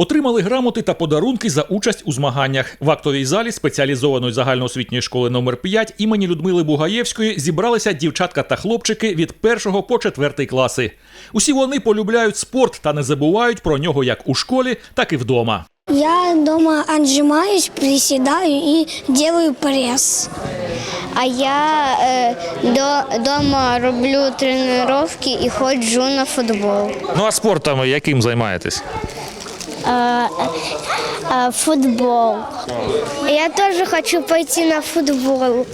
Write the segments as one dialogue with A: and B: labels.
A: Отримали грамоти та подарунки за участь у змаганнях. В актовій залі спеціалізованої загальноосвітньої школи номер 5 імені Людмили Бугаєвської зібралися дівчатка та хлопчики від першого по четвертий класи. Усі вони полюбляють спорт та не забувають про нього як у школі, так і вдома.
B: Я дома отжимаюсь, приседаю и делаю пресс.
C: А я е, до, дома роблю тренування і ходжу на футбол.
A: Ну а спортом яким займаєтесь?
C: Е, футбол. Я теж хочу пойти на футбол.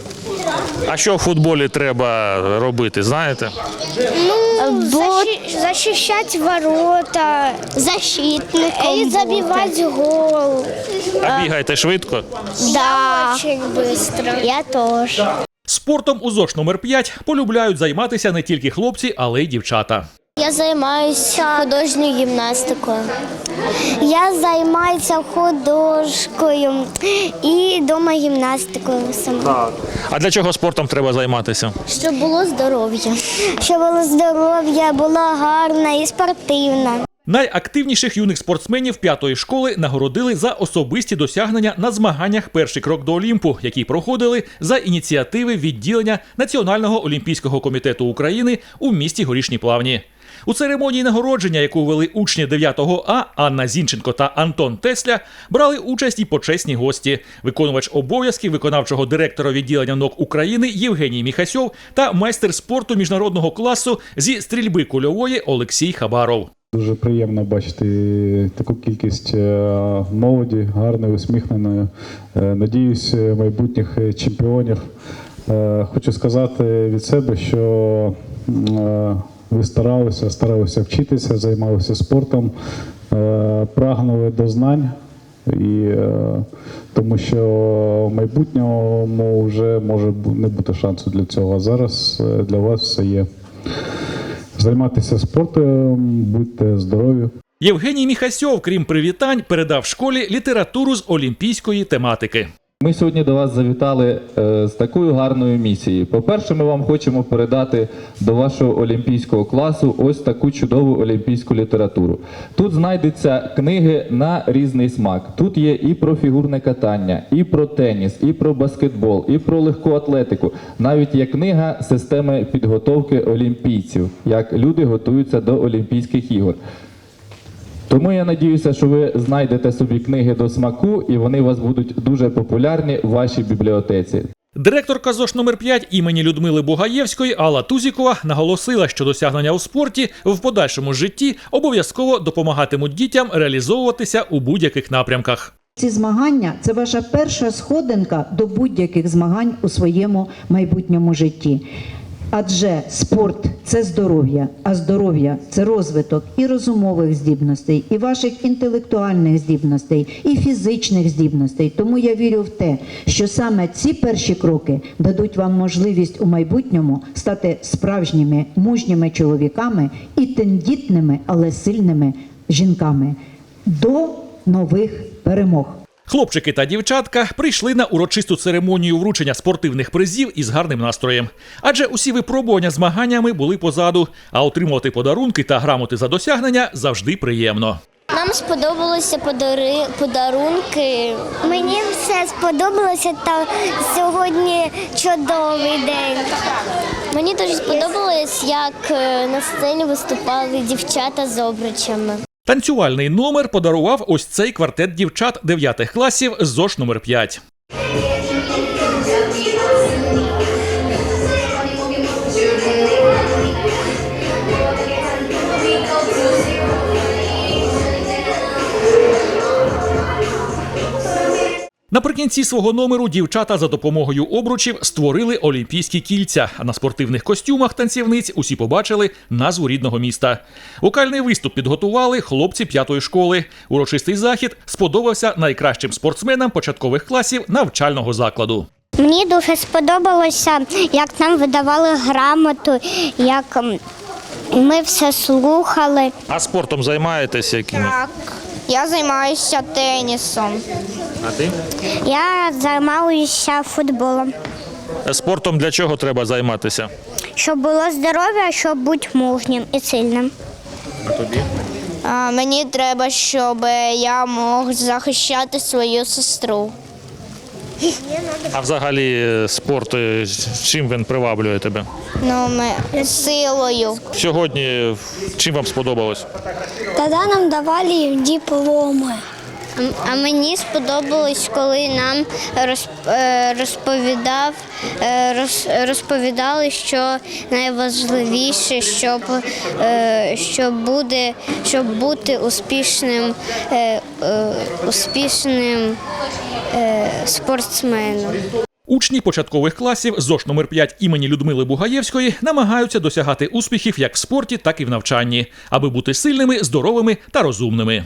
A: А що в футболі треба робити? Знаєте?
C: Защи- защищать ворота, защитником и забивать гол.
A: А бігаєте швидко?
C: Да. Очень быстро. Я тоже.
A: Спортом у ЗОШ номер 5 полюбляють займатися не тільки хлопці, але й дівчата.
C: Я займаюся художньою гімнастикою.
B: Я займаюся художкою і дома гімнастикою сама.
A: А для чого спортом треба займатися?
C: Щоб було здоров'я.
B: Щоб було здоров'я, була гарна і спортивна.
A: Найактивніших юних спортсменів п'ятої школи нагородили за особисті досягнення на змаганнях Перший крок до Олімпу, які проходили за ініціативи відділення Національного олімпійського комітету України у місті Горішні Плавні. У церемонії нагородження, яку вели учні 9 А Анна Зінченко та Антон Тесля, брали участь і почесні гості, виконувач обов'язків виконавчого директора відділення НОК України Євгеній Міхасьов та майстер спорту міжнародного класу зі стрільби кульової Олексій Хабаров.
D: Дуже приємно бачити таку кількість е, молоді, гарної, усміхненої. Е, Надіюсь, майбутніх чемпіонів. Е, Хочу сказати від себе, що ви старалися, старалися вчитися, займалися спортом, прагнули до знань. І тому що в майбутньому вже може не бути шансу для цього. А зараз для вас все є. Займатися спортом, будьте здорові.
A: Євгеній Міхасьов, крім привітань, передав школі літературу з олімпійської тематики.
E: Ми сьогодні до вас завітали е, з такою гарною місією. По-перше, ми вам хочемо передати до вашого олімпійського класу ось таку чудову олімпійську літературу. Тут знайдуться книги на різний смак. Тут є і про фігурне катання, і про теніс, і про баскетбол, і про легку атлетику. Навіть є книга системи підготовки олімпійців, як люди готуються до Олімпійських ігор. Тому я надіюся, що ви знайдете собі книги до смаку, і вони у вас будуть дуже популярні в вашій бібліотеці.
A: Директорка ЗОШ номер 5 імені Людмили Бугаєвської Алла Тузікова наголосила, що досягнення у спорті в подальшому житті обов'язково допомагатимуть дітям реалізовуватися у будь-яких напрямках.
F: Ці змагання це ваша перша сходинка до будь-яких змагань у своєму майбутньому житті. Адже спорт це здоров'я, а здоров'я це розвиток і розумових здібностей, і ваших інтелектуальних здібностей, і фізичних здібностей. Тому я вірю в те, що саме ці перші кроки дадуть вам можливість у майбутньому стати справжніми мужніми чоловіками і тендітними, але сильними жінками до нових перемог.
A: Хлопчики та дівчатка прийшли на урочисту церемонію вручення спортивних призів із гарним настроєм. Адже усі випробування змаганнями були позаду, а отримувати подарунки та грамоти за досягнення завжди приємно.
C: Нам сподобалися подари, подарунки.
B: Мені все сподобалося та сьогодні чудовий день.
C: Мені дуже сподобалось, як е, на сцені виступали дівчата з обручами.
A: Танцювальний номер подарував ось цей квартет дівчат 9 класів ЗОШ номер 5. Наприкінці свого номеру дівчата за допомогою обручів створили олімпійські кільця. А на спортивних костюмах танцівниць усі побачили назву рідного міста. Вокальний виступ підготували хлопці п'ятої школи. Урочистий захід сподобався найкращим спортсменам початкових класів навчального закладу.
B: Мені дуже сподобалося, як нам видавали грамоту, як ми все слухали.
A: А спортом займаєтеся яким?
C: Так. Я займаюся тенісом.
A: А ти?
B: Я займалася футболом,
A: Спортом для чого треба займатися?
B: щоб було здоров'я, щоб бути мужнім і сильним.
A: А тобі?
C: А, мені треба, щоб я мог захищати свою сестру.
A: А взагалі е, спорт е, чим він приваблює тебе?
C: Ну, ми силою.
A: Сьогодні е, чим вам сподобалось?
B: Тоді нам давали дипломи.
C: А мені сподобалось, коли нам е, розповідав, е, розповідали, що найважливіше, щоб, е, щоб, буде, щоб бути успішним, успішним спортсменом.
A: Учні початкових класів ЗОШ номер 5 імені Людмили Бугаєвської намагаються досягати успіхів як в спорті, так і в навчанні, аби бути сильними, здоровими та розумними.